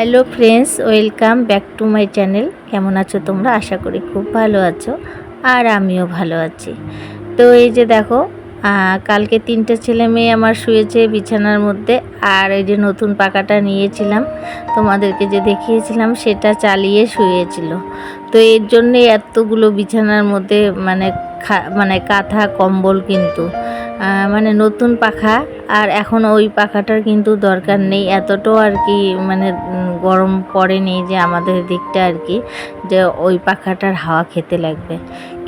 Hello friends, welcome back to my channel. কেমন আছো তোমরা? আশা করি খুব ভালো আছো আর আমিও ভালো আছি। তো এই যে দেখো কালকে তিনটে ছেলে মেয়ে আমার শুয়েছে বিছানার মধ্যে আর এই যে নতুন পাকাটা নিয়েছিলাম, তোমাদেরকে যে দেখিয়েছিলাম সেটা চালিয়ে শুয়েছিল। তো এর জন্যে এতগুলো বিছানার মধ্যে মানে মানে কাঁথা, কম্বল কিন্তু মানে নতুন পাখা, আর এখন ওই পাখাটার কিন্তু দরকার নেই। এতটাও আর কি মানে গরম পড়েনি যে আমাদের দিকটা আর কি, যে ওই পাখাটার হাওয়া খেতে লাগবে।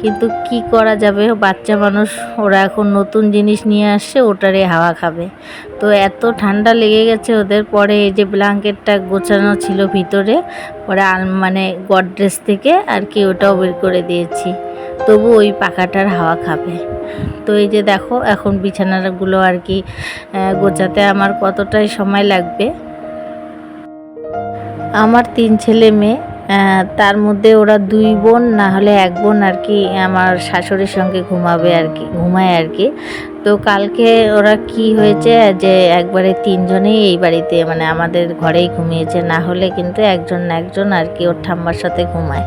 কিন্তু কি করা যাবে? বাচ্চা মানুষ, ওরা এখন নতুন জিনিস নিয়ে আসছে ওটারই হাওয়া খাবে। তো এত ঠান্ডা লেগে গেছে ওদের, পরে এই যে ব্ল্যাঙ্কেটটা গোছানো ছিল ভিতরে পরে মানে গডরেজ থেকে আর কি ওটাও বের করে দিয়েছি। তবু ওই পাখাটার হাওয়া খাবে। তো এই যে দেখো, এখন বিছানাগুলো আর কি গোছাতে আমার কতটাই সময় লাগবে। আমার তিন ছেলে মেয়ে তার মধ্যে ওরা দুই বোন, না হলে এক বোন আর কি আমার শাশুড়ির সঙ্গে ঘুমাবে আর কি, ঘুমায় আর কি। তো কালকে ওরা কি হয়েছে যে একবারে তিনজনেই এই বাড়িতে মানে আমাদের ঘরেই ঘুমিয়েছে, না হলে কিন্তু একজন না একজন আর কি ওর ঠাম্মার সাথে ঘুমায়।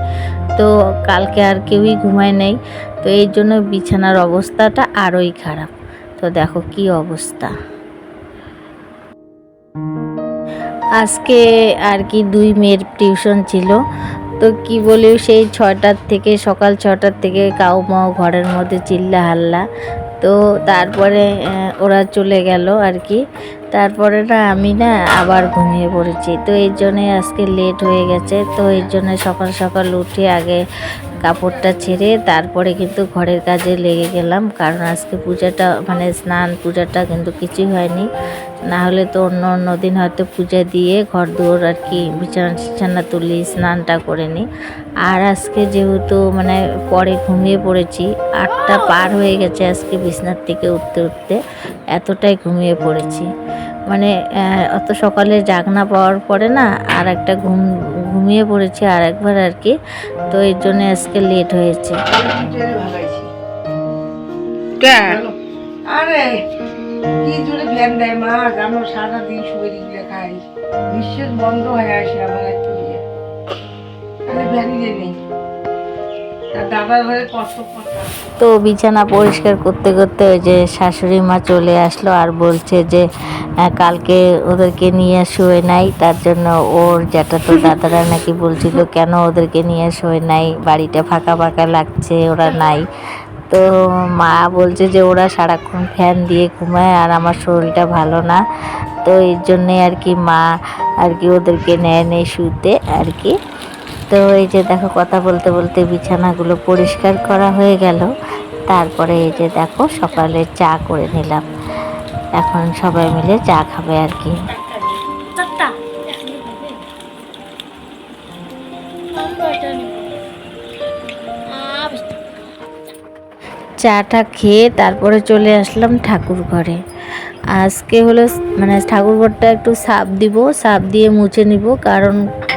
তো কালকে আর কেউই ঘুমায় নেই, তো এই জন্য বিছানার অবস্থাটা আরোই খারাপ। তো দেখো কি অবস্থা। আজকে আর কি দুই মেয়ের টিউশন ছিল, তো কি বলি সেই ছটার থেকে সকাল ছটার থেকে কাউ মাও ঘরের মধ্যে চিল্লা হাল্লা তো তারপরে ওরা চলে গেল আর কি। তারপরে না, আমি না আবার ঘুমিয়ে পড়েছি। তো এর জন্যে আজকে লেট হয়ে গেছে। তো এর জন্য সকাল সকাল উঠে আগে কাপড়টা ছেড়ে তারপরে কিন্তু ঘরের কাজে লেগে গেলাম, কারণ আজকে পূজাটা মানে স্নান পূজাটা কিন্তু কিছুই হয়নি। না হলে তো অন্য অন্য দিন হয়তো পূজা দিয়ে ঘর দুয়ার আর কি বিছানা টিছানা তুলি স্নানটা করে নিই আর আজকে যেহেতু মানে পরে ঘুমিয়ে পড়েছি, আটটা পার হয়ে গেছে আজকে বিছনার থেকে উঠতে উঠতে, এতটাই ঘুমিয়ে পড়েছি। মানে অত সকালে জাগনা পাওয়ার পরে না আর একটা ঘুম, ঘুমিয়ে পড়েছি আর একবার আর কি। তো এর জন্য আজকে লেট হয়েছে। আরে কি জোরে ভ্যান দেয় মা জানো সারাদিন শুয়ে দিলে খাই নিঃশ্বাস বন্ধ হয়ে আসে আমার একটু ইয়ে তাহলে ভ্যান দিয়ে নেই। তো বিছানা পরিষ্কার করতে করতে ওই যে শাশুড়ি মা চলে আসলো আর বলছে যে কালকে ওদেরকে নিয়ে শুয়ে নাই তার জন্য ওর যেটা তো দাদারা নাকি বলছিল কেন ওদেরকে নিয়ে শুয়ে নাই? বাড়িটা ফাঁকা ফাঁকা লাগছে ওরা নাই। তো মা বলছে যে ওরা সারাক্ষণ ফ্যান দিয়ে ঘুমায় আর আমার শরীরটা ভালো না। তো এর জন্যে আর কি মা আর কি ওদেরকে নেয় নেয় শুতে আর কি। তো এই যে দেখো কথা বলতে বলতে বিছানাগুলো পরিষ্কার করা হয়ে গেল। তারপরে এই যে দেখো সকালে চা করে নিলাম। এখন সবাই মিলে চা খাবে আর কি। চাটা খেয়ে তারপরে চলে আসলাম ঠাকুর ঘরে। আজকে হলো মানে ঠাকুর ঘরটা একটু সাপ দিব, সাপ দিয়ে মুছে নিব, কারণ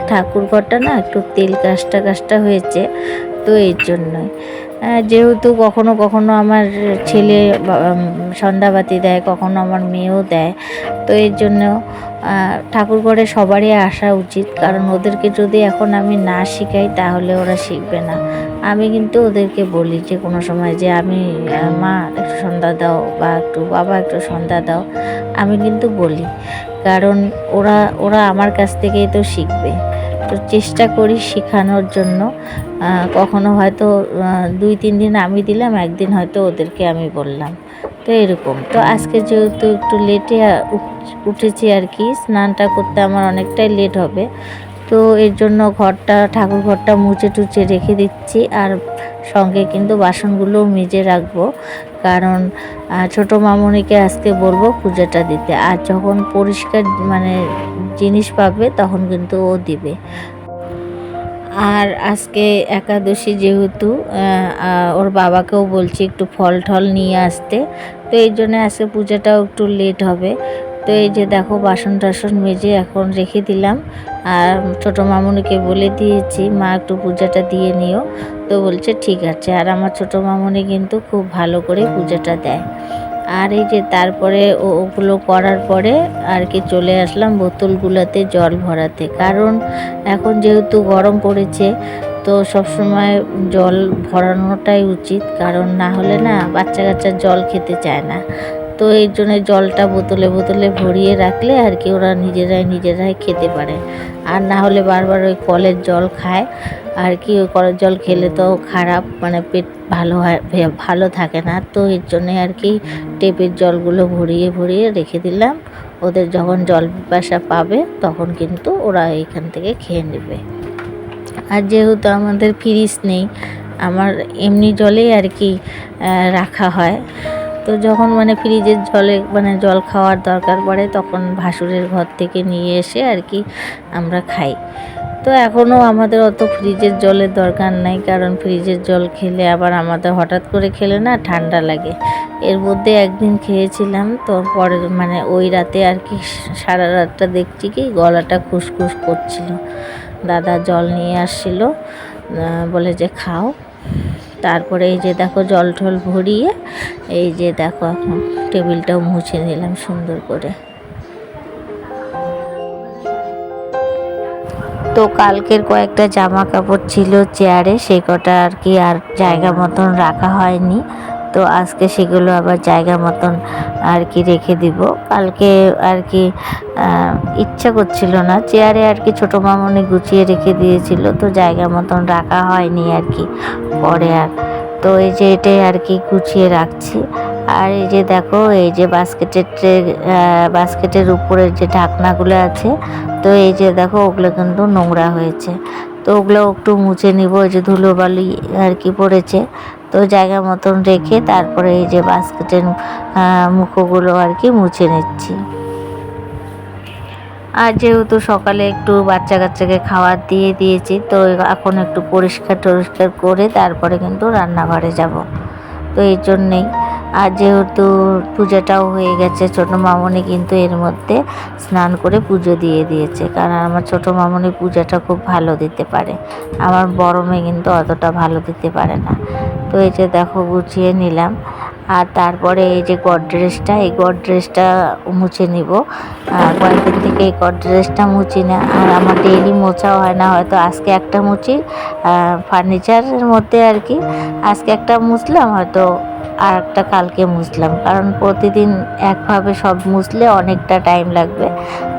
ঠাকুর ঘরটা না একটু তেল কাজটা কাজটা হয়েছে, তো এর জন্যই। যেহেতু কখনো কখনো আমার ছেলে সন্ধ্যাবাতি দেয়, কখনো আমার মেয়েও দেয়, তো এর জন্য ঠাকুর ঘরে সবারই আসা উচিত, কারণ ওদেরকে যদি এখন আমি না শিখাই, তাহলে ওরা শিখবে না। আমি কিন্তু ওদেরকে বলি যে কোনো সময় যে আমি মা, একটু সন্ধ্যা দাও বা একটু বাবা একটু সন্ধ্যা দাও, আমি কিন্তু বলি। কারণ ওরা ওরা আমার কাছ থেকেই তো শিখবে। তো চেষ্টা করি শেখানোর জন্য। কখনো হয়তো দুই, তিন দিন আমি দিলাম, একদিন হয়তো ওদেরকে আমি বললাম। তো এরকম। তো আজকে যেহেতু একটু লেটে উঠেছি আর কি, স্নানটা করতে আমার অনেকটাই লেট হবে। তো এর জন্য ঘরটা, ঠাকুর ঘরটা মুছে টুচে রেখে দিচ্ছি আর সঙ্গে কিন্তু বাসনগুলোও মেজে রাখব। কারণ ছোট মামনিকে আজকে বলব পূজাটা দিতে। আর যখন পরিষ্কার মানে জিনিস পাবে তখন কিন্তু ও দিবে। আর আজকে একাদশী যেহেতু ওর বাবাকেও বলছি একটু ফল টল নিয়ে আসতে। তো এই জন্য আজকে পূজাটাও একটু লেট হবে। তো এই যে দেখো বাসন টাসন মেজে এখন রেখে দিলাম। আর ছোটো মামুনিকে বলে দিয়েছি, মা, একটু পূজাটা দিয়ে নিও। তো বলছে, ঠিক আছে। আর আমার ছোটো মামুনি কিন্তু খুব ভালো করে পূজাটা দেয়। আর এই যে তারপরে ওগুলো করার পরে আর কি চলে আসলাম বোতলগুলোতে জল ভরাতে। কারণ এখন যেহেতু গরম পড়েছে, তো সবসময় জল ভরানোটাই উচিত। কারণ না হলে না বাচ্চা কাচ্চা জল খেতে চায় না। তো এর জন্য জলটা বোতলে বোতলে ভরিয়ে রাখলে আর কি ওরা নিজেরাই নিজেরাই খেতে পারে। আর না হলে বারবার ওই কলের জল খায়। আর কি ওই কলের জল খেলে তো খারাপ মানে পেট ভালো হয় ভালো থাকে না। তো এর জন্যে আর কি টেপের জলগুলো ভরিয়ে ভরিয়ে রেখে দিলাম। ওদের যখন জল পিপাসা পাবে তখন কিন্তু ওরা এখান থেকে খেয়ে নেবে। আর যেহেতু আমাদের ফ্রিজ নেই, আমার এমনি জলেই আর কি রাখা হয়। তো যখন মানে ফ্রিজের জলে মানে জল খাওয়ার দরকার পড়ে, তখন ভাসুরের ঘর থেকে নিয়ে এসে আর কি আমরা খাই। তো এখনও আমাদের অত ফ্রিজের জলের দরকার নাই, কারণ ফ্রিজের জল খেলে আবার আমাদের হঠাৎ করে খেলে না ঠান্ডা লাগে। এর মধ্যে একদিন খেয়েছিলাম, তো পরে মানে ওই রাতে আর কি সারা রাতটা দেখছি কি গলাটা খুসখুস করছিল। দাদা জল নিয়ে আসছিল বলে যে খাও। তারপরে এই যে দেখো জল টল ভরিয়ে, এই যে দেখো এখন টেবিলটাও মুছে নিলাম সুন্দর করে। তো কালকের কয়েকটা জামা কাপড় ছিল চেয়ারে, সে কটা আর কি আর জায়গা মতন রাখা হয়নি। তো আজকে সেগুলো আবার জায়গা মতন আর কি রেখে দিব। কালকে আর কি ইচ্ছা করছিল না। চেয়ারে আর কি ছোটো মামনি গুছিয়ে রেখে দিয়েছিল, তো জায়গা মতন রাখা হয়নি আর কি পরে আর। তো এই যে এটাই আর কি গুছিয়ে রাখছি। আর এই যে দেখো, এই যে বাস্কেটের ট্রে বাস্কেটের উপরে যে ঢাকনাগুলো আছে, তো এই যে দেখো ওগুলো কিন্তু নোংরা হয়েছে। তো ওগুলো একটু মুছে নিব, এই যে ধুলোবালি আর কি পড়েছে। তো জায়গা মতন রেখে তারপরে এই যে বাস্কেটের মুখোগুলো আর কি মুছে নিচ্ছি। আর যেহেতু সকালে একটু বাচ্চা কাচ্চাকে খাবার দিয়ে দিয়েছি, তো এখন একটু পরিষ্কার টরিষ্কার করে তারপরে কিন্তু রান্নাঘরে যাব। তো এই জন্যেই আর যেহেতু পূজাটাও হয়ে গেছে, ছোটো মামনি কিন্তু এর মধ্যে স্নান করে পুজো দিয়ে দিয়েছে। কারণ আমার ছোটো মামনি পূজাটা খুব ভালো দিতে পারে। আমার বড় মেয়ে কিন্তু অতটা ভালো দিতে পারে না। তো এই যে দেখো, গুছিয়ে নিলাম। আর তারপরে এই যে গডরেজটা এই গডরেজটা মুছে নিব। কয়েকদিন থেকে এই গডরেজটা মুছি না। আর আমার ডেইলি মোছাও হয় না, হয়তো আজকে একটা মুছি। ফার্নিচারের মধ্যে আর কি। আজকে একটা মুছলাম, হয়তো আর একটা কালকে মুছলাম। কারণ প্রতিদিন একভাবে সব মুছলে অনেকটা টাইম লাগবে।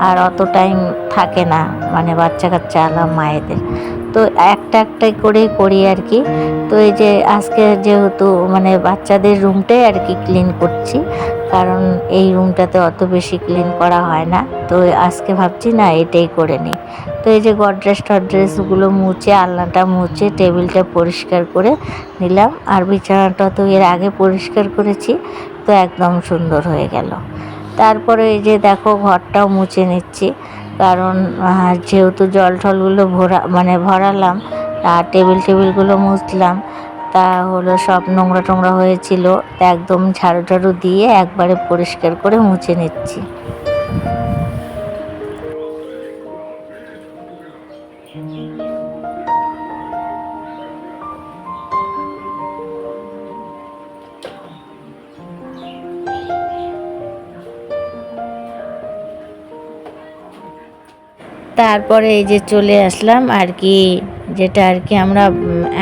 আর অত টাইম থাকে না মানে বাচ্চা কাচ্চা আলা মায়েদের। তো একটা একটা করে করি আর কি। তো এই যে আজকে যেহেতু মানে বাচ্চাদের রুমটাই আর কি ক্লিন করছি, কারণ এই রুমটাতে অত বেশি ক্লিন করা হয় না। তো আজকে ভাবছি, না, এটাই করে নিই। তো এই যে গডরেজ টডরেজগুলো মুছে, আলনাটা মুছে, টেবিলটা পরিষ্কার করে নিলাম। আর বিছানাটা তো এর আগে পরিষ্কার করেছি, তো একদম সুন্দর হয়ে গেল। তারপরে এই যে দেখো, ঘরটাও মুছে নিচ্ছি। কারণ যেহেতু জল টলগুলো ভরা মানে ভরালাম আর টেবিল টেবিলগুলো মুছলাম। তা হলো সব নোংরা টোংরা হয়েছিল। একদম ঝাড়ু ঝাড়ু দিয়ে একবারে পরিষ্কার করে মুছে নিচ্ছি। তারপরে এই যে চলে আসলাম আর কি যেটা আর কি আমরা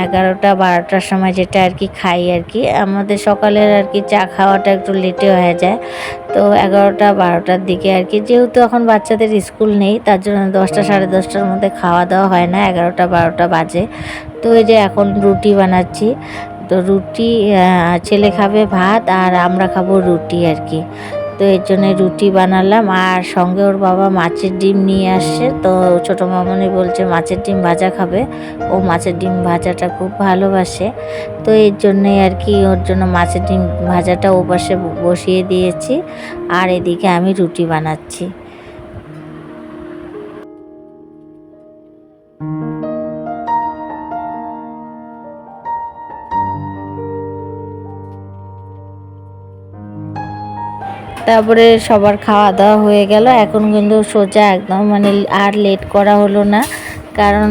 এগারোটা, বারোটার সময় যেটা আর কি খাই আর কি। আমাদের সকালের আর কি চা খাওয়াটা একটু লেটে হয়ে যায়। তো এগারোটা, বারোটার দিকে আর কি, যেহেতু এখন বাচ্চাদের স্কুল নেই, তার জন্য দশটা, সাড়ে দশটার মধ্যে খাওয়া দাওয়া হয় না, এগারোটা, বারোটা বাজে। তো এই যে এখন রুটি বানাচ্ছি, তো রুটি ছেলে খাবে ভাত আর আমরা খাব রুটি আর কি। তো এর জন্য রুটি বানালাম। আর সঙ্গে ওর বাবা মাছের ডিম নিয়ে আসছে। তো ছোটো মামনি বলছে, মাছের ডিম ভাজা খাবে। ও মাছের ডিম ভাজাটা খুব ভালোবাসে। তো এর জন্যে আর কি ওর জন্য মাছের ডিম ভাজাটা ও পাশে বসিয়ে দিয়েছি। আর এদিকে আমি রুটি বানাচ্ছি। তারপরে সবার খাওয়া দাওয়া হয়ে গেল। এখন কিন্তু সোজা একদম মানে আর লেট করা হলো না। কারণ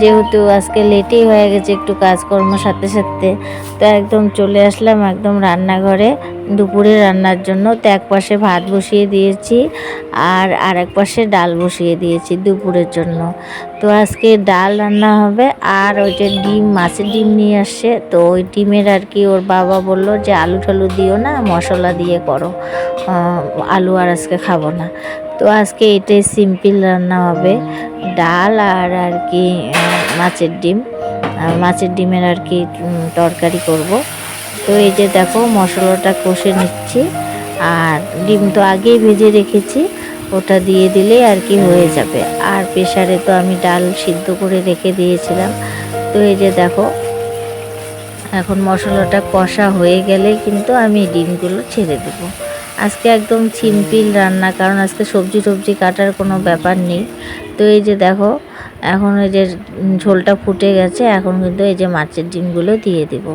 যেহেতু আজকে লেটেই হয়ে গেছে একটু কাজকর্ম সাথে সাথে, তো একদম চলে আসলাম একদম রান্নাঘরে। দুপুরে রান্নার জন্য তো এক পাশে ভাত বসিয়ে দিয়েছি আর আরেক পাশে ডাল বসিয়ে দিয়েছি দুপুরের জন্য। তো আজকে ডাল রান্না হবে আর ওই যে ডিম, মাছের ডিম নিয়ে আসছে, তো ওই ডিমের আর কি ওর বাবা বলল যে আলু টালু দিও না, মশলা দিয়ে করো। আলু আর আজকে খাব না। তো আজকে এটাই সিম্পল রান্না হবে। ডাল আর আর কি মাছের ডিম। মাছের ডিমের আর কি তরকারি করব। তো এই যে দেখো মশলাটা কষে নিচ্ছি। আর ডিম তো আগেই ভেজে রেখেছি, ওটা দিয়ে দিলেই আর কি হয়ে যাবে। আর প্রেশারে তো আমি ডাল সিদ্ধ করে রেখে দিয়েছিলাম। তো এই যে দেখো, এখন মশলাটা কষা হয়ে গেলে কিন্তু আমি ডিমগুলো ছেড়ে দেব। আজকে একদম সিম্পল রান্না, কারণ আজকে সবজি টবজি কাটার কোনো ব্যাপার নেই। তো এই যে দেখো, এখন এই যে ঝোলটা ফুটে গেছে, এখন কিন্তু এই যে মাছের ডিমগুলো দিয়ে দেবো।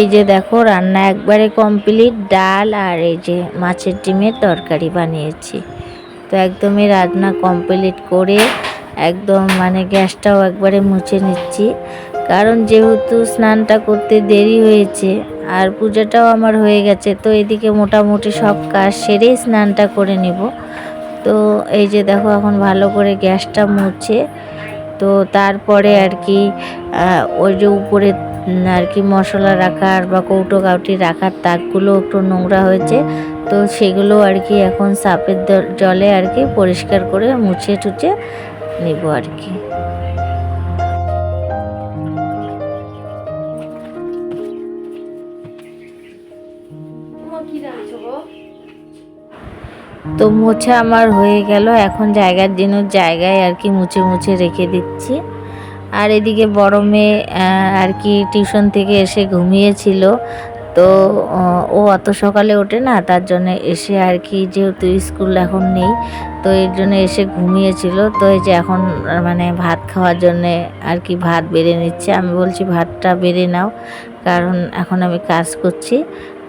এই যে দেখো, রান্না একবারে কমপ্লিট ডাল আর এই যে মাছের ডিমের তরকারি বানিয়েছি। তো একদমই রান্না কমপ্লিট করে একদম মানে গ্যাসটাও একবারে মুছে নিচ্ছি। কারণ যেহেতু স্নানটা করতে দেরি হয়েছে, আর পূজাটাও আমার হয়ে গেছে, তো এদিকে মোটামুটি সব কাজ সেরেই স্নানটা করে নিব। তো এই যে দেখো, এখন ভালো করে গ্যাসটা মুছে, তো তারপরে আর কি ওই যে উপরে আর কি মশলা রাখার বা কৌটো কাউটি রাখার তাকগুলো একটু নোংরা হয়েছে তো সেগুলো আর কি এখন সাপের জলে আর কি পরিষ্কার করে মুছে টুচে নেব আর কি। তো মোছা আমার হয়ে গেল এখন জায়গার জন্য জায়গায় আর কি মুছে মুছে রেখে দিচ্ছি। আর এদিকে বড় মেয়ে আর কি টিউশন থেকে এসে ঘুমিয়েছিল। তো ও অত সকালে ওঠে না, তার জন্য এসে আর কি যেহেতু স্কুল এখন নেই, তো এর জন্য এসে ঘুমিয়েছিল। তো এই যে এখন মানে ভাত খাওয়ার জন্যে আর কি ভাত বেড়ে নিচ্ছে। আমি বলছি, ভাতটা বেড়ে নাও, কারণ এখন আমি কাজ করছি।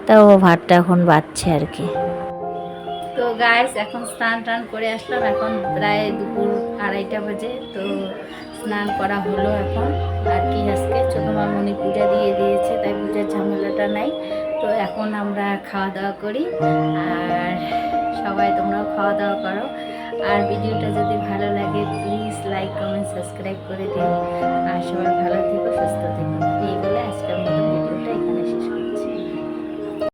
তা ও ভাতটা এখন বাচ্ছে আর কি। তো গাইস এখন স্নান টান করে আসলাম। এখন প্রায় দুপুর আড়াইটা বাজে। তো স্নান করা হলো এখন। আর কি আজকে? ছোটো মামনি পূজা দিয়ে দিয়েছে, তাই পূজার ঝামেলাটা নাই। তো এখন আমরা খাওয়া দাওয়া করি। আর সবাই তোমরাও খাওয়া দাওয়া করো। আর ভিডিওটা যদি ভালো লাগে প্লিজ লাইক কমেন্ট সাবস্ক্রাইব করে দিন আর সবাই ভালো থেকো, সুস্থ থেকো। এই বলে